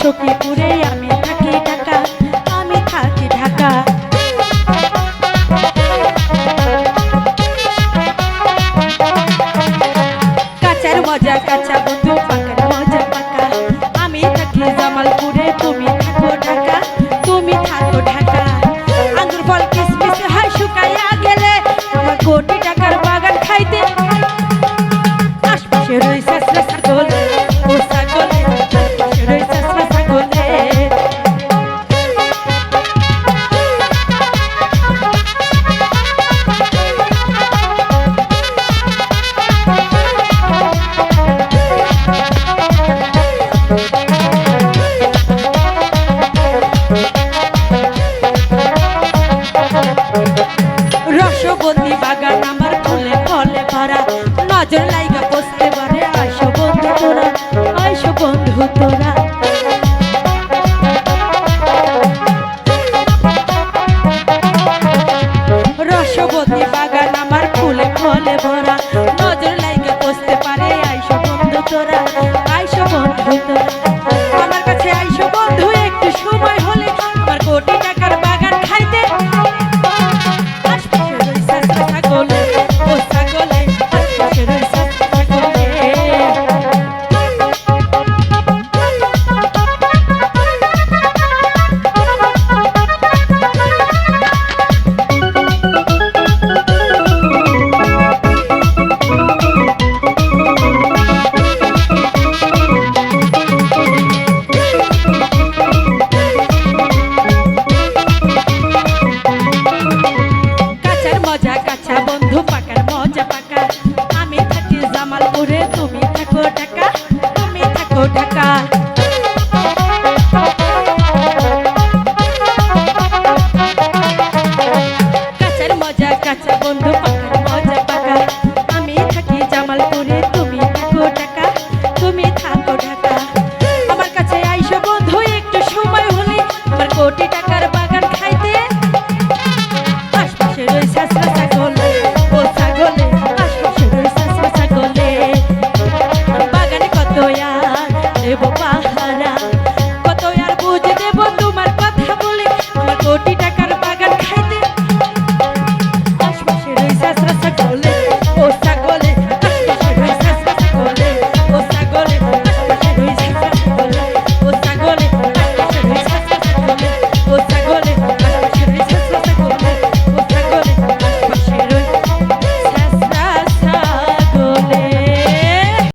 সখীপুরে আমি থাকি ঢাকা আমি থাকি ঢাকা। কাঁচার মজা কাঁচা বন্ধু পাকা নাচের লাইগা বসতে পারে আইসো বন্ধু তোরা আইসো বন্ধু তোরা। আছে বন্ধু, পাখার মজা পাকা আমি থাকি জামালপুরে, তুমি থাকো ঢাকা, তুমি থাকো ঢাকা। আমার কাছে আইসো বন্ধু, একটু সময় হলে আমার কোটি টাকার বাগান খাইতে। আশপাশে রয়েছে আশরা ছাগলে ও আশপাশে বাগানে কত আর দেবো পাহাড়।